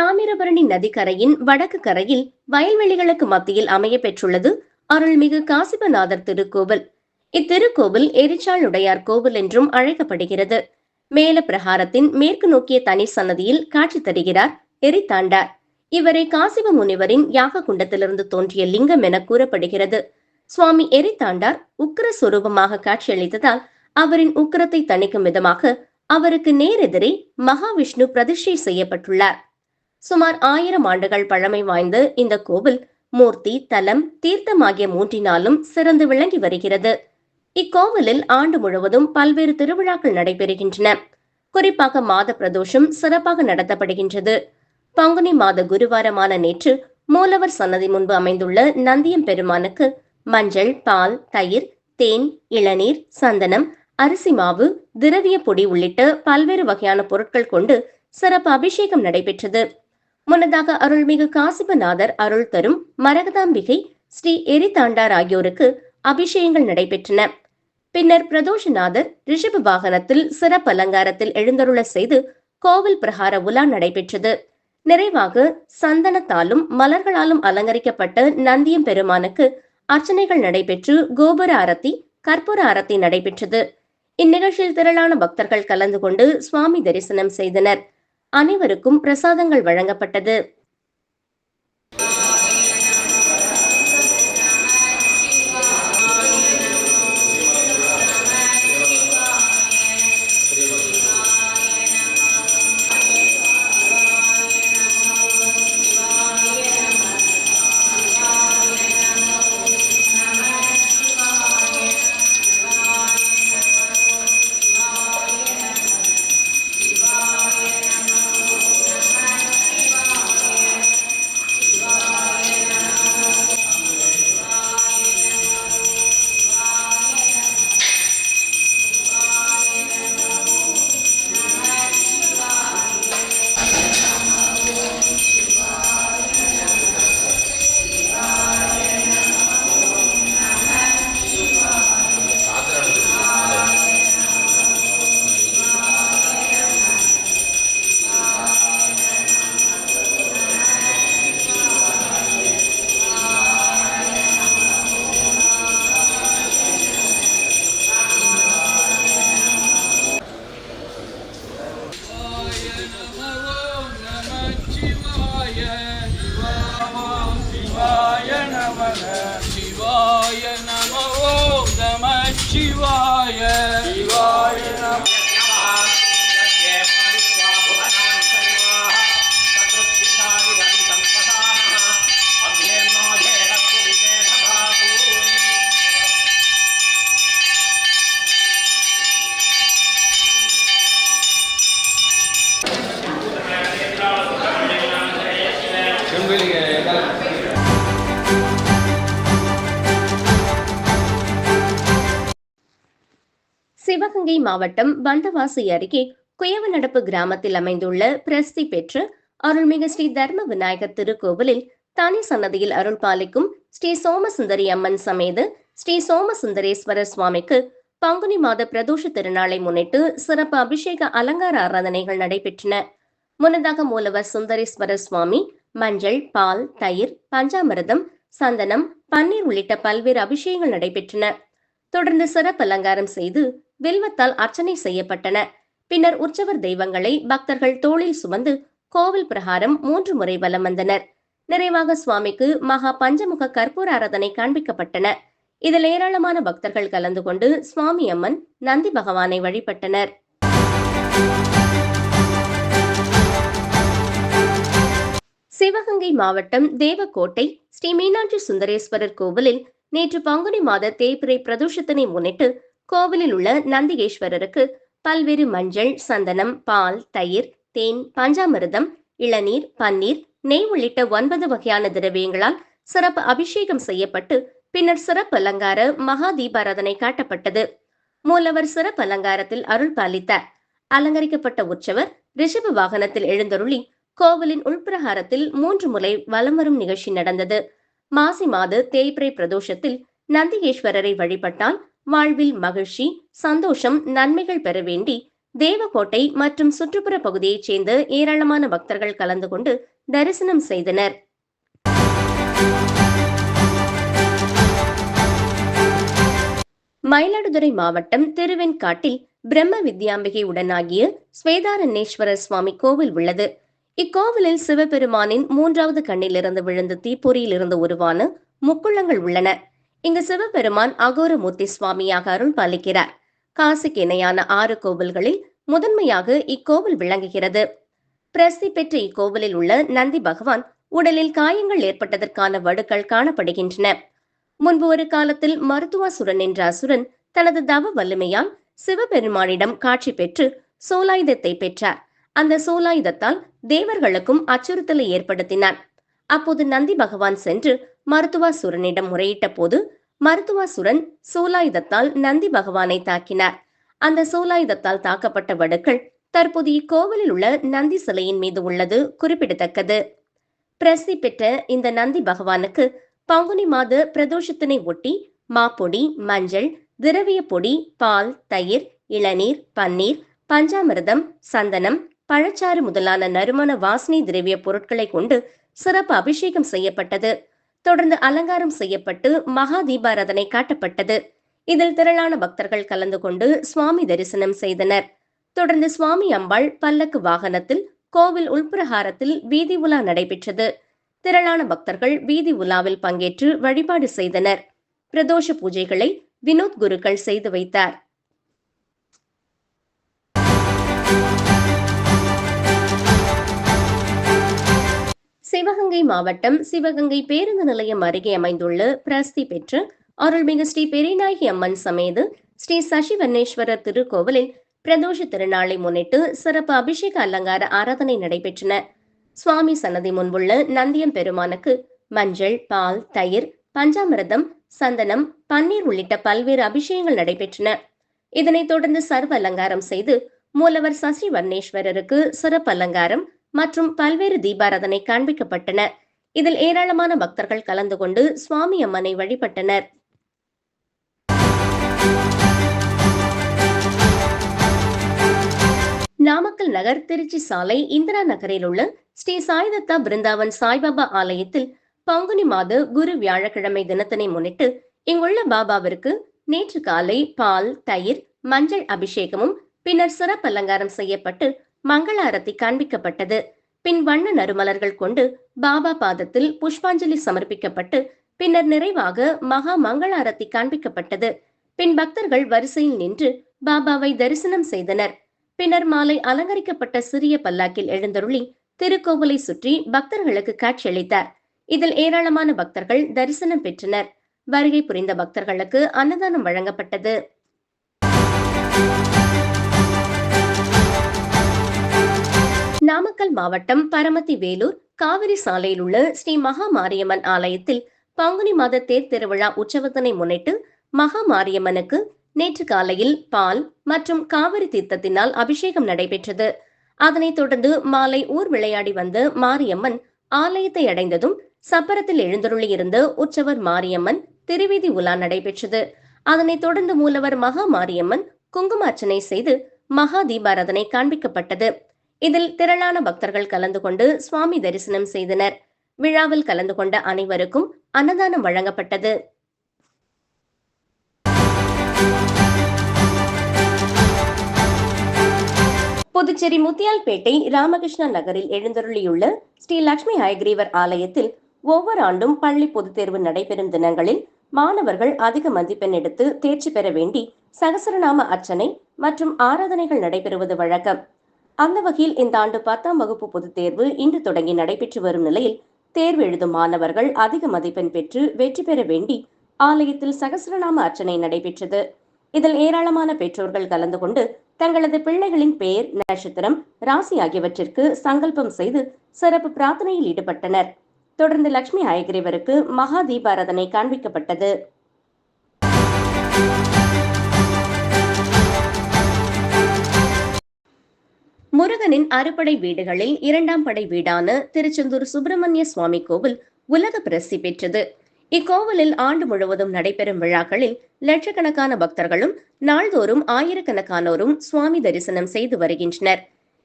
தாமிரபரணி நதிக்கரையின் வடக்கு கரையில் வயல்வெளிகளுக்கு மத்தியில் அமைய பெற்றுள்ளது அருள்மிகு காசிபநாதர் திருக்கோவில். இத்திருக்கோவில் எரிச்சாள் உடையார் கோவில் என்றும் அழைக்கப்படுகிறது. மேல பிரகாரத்தின் மேற்கு நோக்கிய தனி சன்னதியில் காட்சி தருகிறார் எரித்தாண்டார். இவரை காசிப முனிவரின் யாக குண்டத்திலிருந்து தோன்றிய லிங்கம் என கூறப்படுகிறது. சுவாமி எரித்தாண்டார் உக்கிர சுரூபமாக காட்சியளித்ததால் அவரின் உக்கிரத்தை தணிக்கும் விதமாக அவருக்கு நேரெதிரே மகாவிஷ்ணு பிரதிஷ்டை செய்யப்பட்டுள்ளார். சுமார் ஆயிரம் ஆண்டுகள் பழமை வாய்ந்த இந்த கோவில் மூர்த்தி தலம் தீர்த்தம் ஆகிய மூன்றினாலும் சிறந்து விளங்கி வருகிறது. இக்கோவிலில் ஆண்டு முழுவதும் பல்வேறு திருவிழாக்கள் நடைபெறுகின்றன. குறிப்பாக மாத பிரதோஷம் சிறப்பாக நடத்தப்படுகின்றது. பங்குனி மாத குருவாரமான நேற்று மூலவர் சன்னதி முன்பு அமைந்துள்ள நந்தியம் பெருமானுக்கு மஞ்சள் பால் தயிர் தேன் இளநீர் சந்தனம் அரிசி மாவு திரவிய பொடி உள்ளிட்ட பல்வேறு வகையான பொருட்கள் கொண்டு சிறப்பு அபிஷேகம் நடைபெற்றது. முன்னதாக அருள்மிகு காசிபநாதர் அருள் தரும் மரகதாம்பிகை ஸ்ரீ எரிதாண்டார் ஆகியோருக்கு அபிஷேகங்கள் நடைபெற்றன. பின்னர் பிரதோஷநாதர் ரிஷப வாகனத்தில் சிறப்பு அலங்காரத்தில் எழுந்தருள செய்து கோவில் பிரகார உலா நடைபெற்றது. நிறைவாக சந்தனத்தாலும் மலர்களாலும் அலங்கரிக்கப்பட்ட நந்தியம் பெருமானுக்கு அர்ச்சனைகள் நடைபெற்று கோபுர அரத்தி கற்பூர அரத்தி நடைபெற்றது. இந்நிகழ்ச்சியில் திரளான பக்தர்கள் கலந்து கொண்டு சுவாமி தரிசனம் செய்தனர். அனைவருக்கும் பிரசாதங்கள் வழங்கப்பட்டது. சிவகங்கை மாவட்டம் பந்தவாசி அருகே குயவநடப்பு கிராமத்தில் அமைந்துள்ள பிரசித்தி பெற்ற அருள்மிகு ஸ்ரீ தர்ம விநாயகர் திருக்கோவிலில் தனி சன்னதியில் அருள் பாலிக்கும் ஸ்ரீ சோமசுந்தரி அம்மன் சமேத ஸ்ரீ சோமசுந்தரேஸ்வரர் சுவாமிக்கு பங்குனி மாத பிரதோஷ திருநாளை முன்னிட்டு சிறப்பு அபிஷேக அலங்கார ஆராதனைகள் நடைபெற்றன. முன்னதாக மூலவர் சுந்தரேஸ்வரர் சுவாமி மஞ்சள் பால் தயிர் பஞ்சாமிரதம் சந்தனம் பன்னீர் உள்ளிட்ட பல்வேறு அபிஷேகங்கள் நடைபெற்றன. தொடர்ந்து சிறப்பு அலங்காரம் செய்து வில்வத்தால் அர்ச்சனை செய்யப்பட்டன. பின்னர் உற்சவர் தெய்வங்களை பக்தர்கள் தோளில் சுமந்து கோவில் பிரகாரம் மூன்று முறை வலம் வந்தனர். நிறைவாக சுவாமிக்கு மகா பஞ்சமுக கற்பூர ஆராதனை காண்பிக்கப்பட்டன. இதில் ஏராளமான பக்தர்கள் கலந்து கொண்டு சுவாமி அம்மன் நந்தி பகவானை வழிபட்டனர். சிவகங்கை மாவட்டம் தேவக்கோட்டை ஸ்ரீ மீனாட்சி சுந்தரேஸ்வரர் கோவிலில் நேற்று பங்குனி மாத தேய்பிரை பிரதோஷத்தினை முன்னிட்டு கோவிலில் உள்ள நந்திகேஸ்வரருக்கு பல்வேறு மஞ்சள் சந்தனம் பால் தயிர் தேன் பஞ்சாமிர்தம் இளநீர் பன்னீர் நெய் உள்ளிட்ட ஒன்பது வகையான திரவியங்களால் சிறப்பு அபிஷேகம் செய்யப்பட்டு பின்னர் சிறப்பு அலங்கார மகா தீபாராதனை காட்டப்பட்டது. மூலவர் சிறப்பு அலங்காரத்தில் அருள் பாலித்தார் அலங்கரிக்கப்பட்ட உற்சவர் ரிஷப வாகனத்தில் எழுந்தருளி கோவிலின் உள்பிரகாரத்தில் மூன்று முறை வலம் வரும் நிகழ்ச்சி நடந்தது. மாசி மாத தேய்பிரை பிரதோஷத்தில் நந்திகேஸ்வரரை வழிபட்டால் வாழ்வில் மகிழ்ச்சி சந்தோஷம் நன்மைகள் பெற வேண்டி தேவக்கோட்டை மற்றும் சுற்றுப்புற பகுதியைச் சேர்ந்த ஏராளமான பக்தர்கள் கலந்து கொண்டு தரிசனம் செய்தனர். மயிலாடுதுறை மாவட்டம் திருவெண்காட்டில் பிரம்ம வித்யாம்பிகை உடனாகிய ஸ்வேதாரண்யேஸ்வரர் சுவாமி கோவில் உள்ளது. இக்கோவிலில் சிவபெருமானின் மூன்றாவது கண்ணிலிருந்து விழுந்த தீப்பொறியில் இருந்து உருவான முக்குளங்கள் உள்ளன. இங்கு சிவபெருமான் அகோரமூர்த்தி சுவாமியாக அருள் பாலிக்கிறார். காசிக்கு இணையான ஆறு கோவில்களில் முதன்மையாக இக்கோவில் விளங்குகிறது. பிரசித்தி பெற்ற இக்கோவிலில் உள்ள நந்தி பகவான் உடலில் காயங்கள் ஏற்பட்டதற்கான வடுக்கள் காணப்படுகின்றன. முன்பு ஒரு காலத்தில் மருத்துவாசுரன் என்ற அசுரன் தனது தவ வலிமையால் சிவபெருமானிடம் காட்சி பெற்று சோலாயுதத்தை பெற்றார். அந்த சோலாயுதத்தால் தேவர்களுக்கும் அச்சுறுத்தலை ஏற்படுத்தினான் அப்போது நந்தி பகவான் சென்று மருத்துவாசுரனிடம் முறையிட்ட போது மருத்துவாசுரன் சோலாயுதத்தால் நந்தி பகவானை தாக்கினார். அந்த சோலாயுதத்தால் தாக்கப்பட்ட வடுக்கள் தற்போது இக்கோவிலில் உள்ள நந்தி சிலையின் மீது உள்ளது குறிப்பிடத்தக்கது. பிரசித்தி பெற்ற இந்த நந்தி பகவானுக்கு பங்குனி மாத பிரதோஷத்தினை ஒட்டி மாப்பொடி மஞ்சள் திரவிய பொடி பால் தயிர் இளநீர் பன்னீர் பஞ்சாமிர்தம் சந்தனம் பழச்சாறு முதலான நறுமண வாசனை திரவிய பொருட்களை கொண்டு சிறப்பு அபிஷேகம் செய்யப்பட்டது. தொடர்ந்து அலங்காரம் செய்யப்பட்டு மகா தீபாராதனை காட்டப்பட்டது. இதில் திரளான பக்தர்கள் கலந்து கொண்டு சுவாமி தரிசனம் செய்தனர். தொடர்ந்து சுவாமி அம்பாள் பல்லக்கு வாகனத்தில் கோவில் உள்பிரகாரத்தில் வீதி உலா நடைபெற்றது. திரளான பக்தர்கள் வீதி உலாவில் பங்கேற்று வழிபாடு செய்தனர். பிரதோஷ பூஜைகளை வினோத் குருக்கள் செய்து வைத்தார். சிவகங்கை மாவட்டம் சிவகங்கை பேருந்து நிலையம் அருகே அமைந்துள்ள பிரசித்தி பெற்ற அருள்மிகு ஸ்ரீ பெரியநாயகி அம்மன் சமேது ஸ்ரீ சசிவன்னேஸ்வரர் திருக்கோவிலில் பிரதோஷ திருநாளை முன்னிட்டு சிறப்பு அபிஷேக அலங்கார ஆராதனை நடைபெற்றன. சுவாமி சன்னதி முன்புள்ள நந்தியம் பெருமானுக்கு மஞ்சள் பால் தயிர் பஞ்சாமிரதம் சந்தனம் பன்னீர் உள்ளிட்ட பல்வேறு அபிஷேகங்கள் நடைபெற்றன. இதனைத் தொடர்ந்து சர்வ அலங்காரம் செய்து மூலவர் சசி வர்ணேஸ்வரருக்கு சிறப்பு அலங்காரம் மற்றும் பல்வேறு தீபாராதனை காண்பிக்கப்பட்டன. இதில் ஏராளமான பக்தர்கள் கலந்து கொண்டு சுவாமி அம்மனை வழிபட்டனர். நாமக்கல் நகர் திருச்சி சாலை இந்திரா நகரில் உள்ள ஸ்ரீ சாய்தத்தா பிருந்தாவன் சாய்பாபா ஆலயத்தில் பங்குனி மாத குரு வியாழக்கிழமை தினத்தினை முன்னிட்டு இங்குள்ள பாபாவிற்கு நேற்று காலை பால் தயிர் மஞ்சள் அபிஷேகமும் பின்னர் சிறப்பு அலங்காரம் செய்யப்பட்டு மங்களாரத்தி காண்பிக்கப்பட்டது. பின் வண்ண நறுமலர்கள் கொண்டு பாபா பாதத்தில் புஷ்பாஞ்சலி சமர்ப்பிக்கப்பட்டு பின்னர் நிறைவாக மகா மங்கள அரத்தி காண்பிக்கப்பட்டது. பின் பக்தர்கள் வரிசையில் நின்று பாபாவை தரிசனம் செய்தனர். பின்னர் மாலை அலங்கரிக்கப்பட்ட சிறிய பல்லாக்கில் எழுந்தருளி திருக்கோவிலை சுற்றி பக்தர்களுக்கு காட்சியளித்தார். இதில் ஏராளமான பக்தர்கள் தரிசனம் பெற்றனர். வருகை புரிந்த பக்தர்களுக்கு அன்னதானம் வழங்கப்பட்டது. நாமக்கல் மாவட்டம் பரமத்தி வேலூர் காவிரி சாலையில் உள்ள ஸ்ரீ மகா மாரியம்மன் ஆலயத்தில் பங்குனி மாத தேர் திருவிழா உற்சவத்தினை முன்னிட்டு மகா மாரியம்மனுக்கு நேற்று காலையில் பால் மற்றும் காவிரி தீர்த்தத்தினால் அபிஷேகம் நடைபெற்றது. அதனைத் தொடர்ந்து மாலை ஊர் விளையாடி வந்த மாரியம்மன் ஆலயத்தை அடைந்ததும் சப்பரத்தில் எழுந்தருளியிருந்த உற்சவர் மாரியம்மன் திருவீதி உலா நடைபெற்றது. அதனைத் தொடர்ந்து மூலவர் மகா மாரியம்மன் குங்குமார்ச்சனை செய்து மகா தீபாராதனை காண்பிக்கப்பட்டது. இதில் திரளான பக்தர்கள் கலந்து கொண்டு சுவாமி தரிசனம் செய்தனர். விழாவில் கலந்து கொண்ட அனைவருக்கும் அன்னதானம் வழங்கப்பட்டது. புதுச்சேரி முத்தியால்பேட்டை ராமகிருஷ்ண நகரில் எழுந்தருளியுள்ள ஸ்ரீ லட்சுமி ஹயக்ரீவர் ஆலயத்தில் ஒவ்வொரு ஆண்டும் பள்ளி பொதுத் தேர்வு நடைபெறும் தினங்களில் மாணவர்கள் அதிக மதிப்பெண் எடுத்து தேர்ச்சி பெற வேண்டி சகசரநாம அர்ச்சனை மற்றும் ஆராதனைகள் நடைபெறுவது வழக்கம். அந்த வகையில் இந்த ஆண்டு பத்தாம் வகுப்பு பொதுத் தேர்வு இன்று தொடங்கி நடைபெற்று வரும் நிலையில் தேர்வு எழுதும் மாணவர்கள் அதிக மதிப்பெண் பெற்று வெற்றி பெற வேண்டி ஆலயத்தில் சகசிரநாம அர்ச்சனை நடைபெற்றது. இதில் ஏராளமான பெற்றோர்கள் கலந்து கொண்டு தங்களது பிள்ளைகளின் பெயர் நட்சத்திரம் ராசி ஆகியவற்றிற்கு சங்கல்பம் செய்து சிறப்பு பிரார்த்தனையில் ஈடுபட்டனர். தொடர்ந்து லட்சுமி ஹயகிரிவருக்கு மகா தீபாராதனை காண்பிக்கப்பட்டது. முருகனின் அறுபடை வீடுகளில் இரண்டாம் படை வீடான திருச்செந்தூர் சுப்பிரமணிய சுவாமி கோவில் உலக பிரசித்தி பெற்றது. இக்கோவிலில் ஆண்டு முழுவதும் நடைபெறும் விழாக்களில் லட்சக்கணக்கான பக்தர்களும் நாள்தோறும் ஆயிரக்கணக்கானோரும் சுவாமி தரிசனம் செய்து வருகின்றனர்.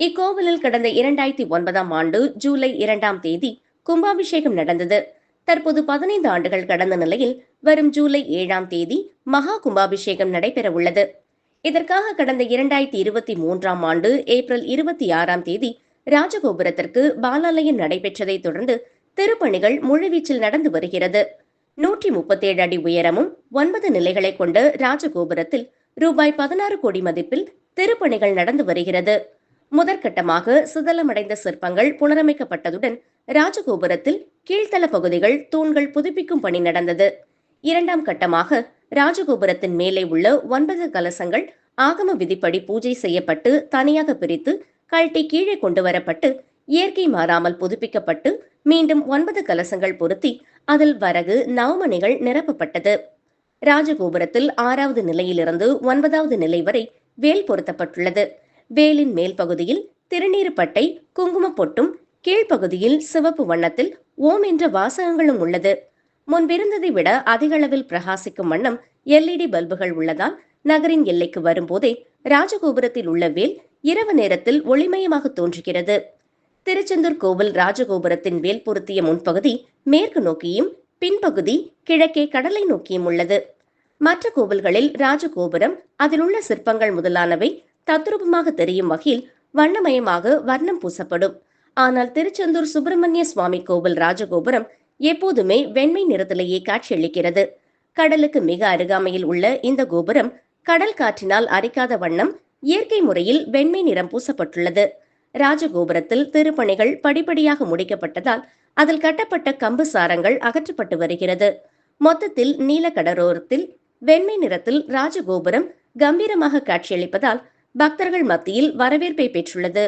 இக்கோவிலில் கடந்த இரண்டாயிரத்தி ஒன்பதாம் ஆண்டு ஜூலை இரண்டாம் தேதி கும்பாபிஷேகம் நடந்தது. தற்போது பதினைந்து ஆண்டுகள் கடந்த நிலையில் வரும் ஜூலை ஏழாம் தேதி மகா கும்பாபிஷேகம் நடைபெற உள்ளது இதற்காக கடந்த இரண்டாயிரத்தி இருபத்தி மூன்றாம் ஆண்டு ஏப்ரல் இருபத்தி ஆறாம் தேதி ராஜகோபுரத்திற்கு பாலாலயம் நடைபெற்றதைத் தொடர்ந்து திருப்பணிகள் முழுவீச்சில் நடந்து வருகிறது. நூற்றி முப்பத்தேழு அடி உயரமும் ஒன்பது நிலைகளை கொண்ட ராஜகோபுரத்தில் ரூபாய் பதினாறு கோடி மதிப்பில் திருப்பணிகள் நடந்து வருகிறது. முதற்கட்டமாக சிதலமடைந்த சிற்பங்கள் புனரமைக்கப்பட்டதுடன் ராஜகோபுரத்தில் கீழ்த்தள பகுதிகள் தூண்கள் புதுப்பிக்கும் பணி நடந்தது. இரண்டாம் கட்டமாக ராஜகோபுரத்தின் மேலே உள்ள ஒன்பது கலசங்கள் ஆகம விதிப்படி பூஜை செய்யப்பட்டு தனியாக பிரித்து கழட்டி கீழே கொண்டு வரப்பட்டு இயற்கை மாறாமல் புதுப்பிக்கப்பட்டு மீண்டும் ஒன்பது கலசங்கள் பொருத்தி அதில் வரகு நவமணிகள் நிரப்பப்பட்டது. ராஜகோபுரத்தில் ஆறாவது நிலையிலிருந்து ஒன்பதாவது நிலை வரை வேல் பொருத்தப்பட்டுள்ளது. வேலின் மேல் பகுதியில் திருநீருப்பட்டை குங்குமப் பொட்டும் கீழ்ப்பகுதியில் சிவப்பு வண்ணத்தில் ஓம் என்ற வாசகங்களும் உள்ளது. முன்பிருந்ததை விட அதிக அளவில் பிரகாசிக்கும் வண்ணம் எல்இடி பல்புகள் உள்ளதால் நகரின் எல்லைக்கு வரும்போதே ராஜகோபுரத்தில் உள்ள வேல் இரவு நேரத்தில் ஒளிமயமாக தோன்றுகிறது. திருச்செந்தூர் கோவில் ராஜகோபுரத்தின் வேல் பொருத்திய முன்பகுதி மேற்கு நோக்கியும் பின்பகுதி கிழக்கே கடலை நோக்கியும் உள்ளது. மற்ற கோவில்களில் ராஜகோபுரம் அதில் உள்ள சிற்பங்கள் முதலானவை தத்ரூபமாக தெரியும் வகையில் வண்ணமயமாக வர்ணம் பூசப்படும். ஆனால் திருச்செந்தூர் சுப்பிரமணிய சுவாமி கோவில் ராஜகோபுரம் எப்போதுமே வெண்மை நிறத்திலேயே காட்சியளிக்கிறது கடலுக்கு மிக அருகாமையில் உள்ள இந்த கோபுரம் கடல் காற்றினால் அரிக்காத வண்ணம் இயற்கை முறையில் வெண்மை நிறம் பூசப்பட்டுள்ளது. ராஜகோபுரத்தில் திருப்பணிகள் படிப்படியாக முடிக்கப்பட்டதால் அதில் கட்டப்பட்ட கம்பு சாரங்கள் அகற்றப்பட்டு வருகிறது. மொத்தத்தில் நீல கடரோரத்தில் வெண்மை நிறத்தில் ராஜகோபுரம் கம்பீரமாக காட்சியளிப்பதால் பக்தர்கள் மத்தியில் வரவேற்பை பெற்றுள்ளது.